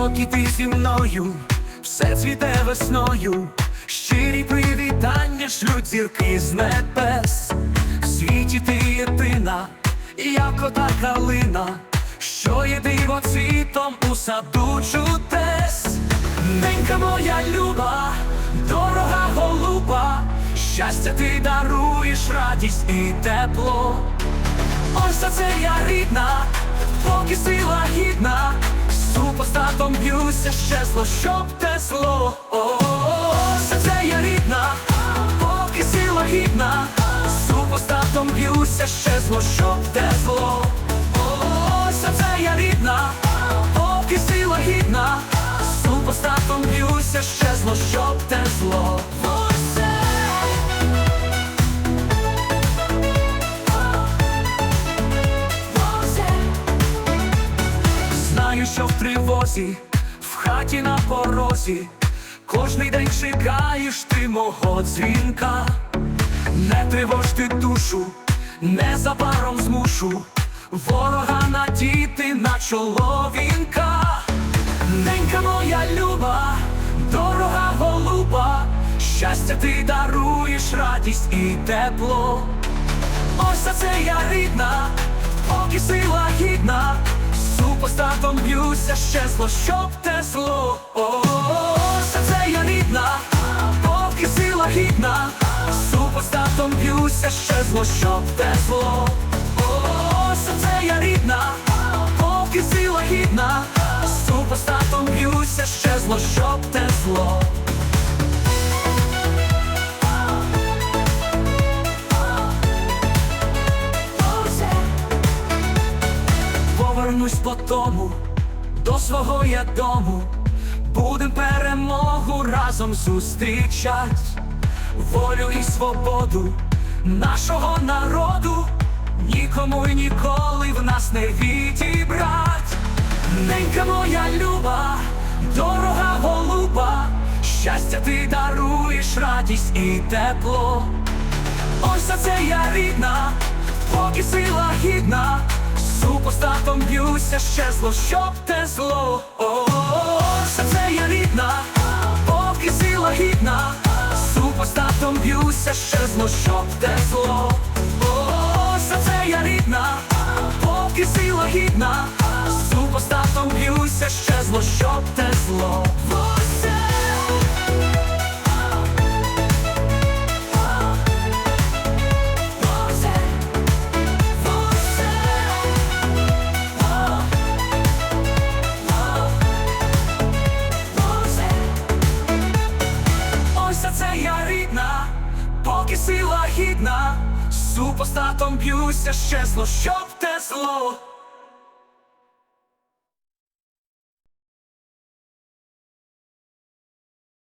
поки ти зі мною, все цвіте весною, щирі привітання шлють зірки з небес. В світі ти єдина, як ота калина, що є дивоцвітом у саду чудес. Ненька моя люба, дорога голуба, щастя ти даруєш радість і тепло. Ось за це я рідна, поки сила гідна, супостатом б'юся щезло, щоб те зло. За це я рідна, поки сила гідна, супостатом б'юся щезло, щоб те зло. О, за це я рідна, поки сила гідна, супостатом б'юся щезло, щоб те зло. Що в тривозі, в хаті на порозі, кожний день чекаєш ти мого дзвінка, не тривож ти душу, незабаром змушу, ворога надіти на чоло вінка. Ненька моя люба, дорога голуба, щастя ти даруєш радість і тепло. Ось за це я рідна, поки сила гідна, супостатом б'юся щезло, щоб те зло. О, за це я рідна, поки сила гідна, супостатом б'юся щезло, щоб те зло. О, за це я рідна, поки сила гідна, супостатом б'юся щезло, щоб те зло. Повернусь по тому до свого я дому, будем перемогу разом зустрічать, волю і свободу нашого народу, нікому й ніколи в нас не відібрать. Ненька моя люба, дорога голуба, щастя ти даруєш радість і тепло. Ось за це я рідна, поки сила гідна, ще щезло, щоб те зло. О, за це я рідна, поки сила гідна, супостатом б'юся щезло, щоб те зло. О, за це я рідна, поки сила гідна, супостатом б'юся щезло, щоб те зло. Сила гідна, супостатом б'юся щезло, щоб те зло.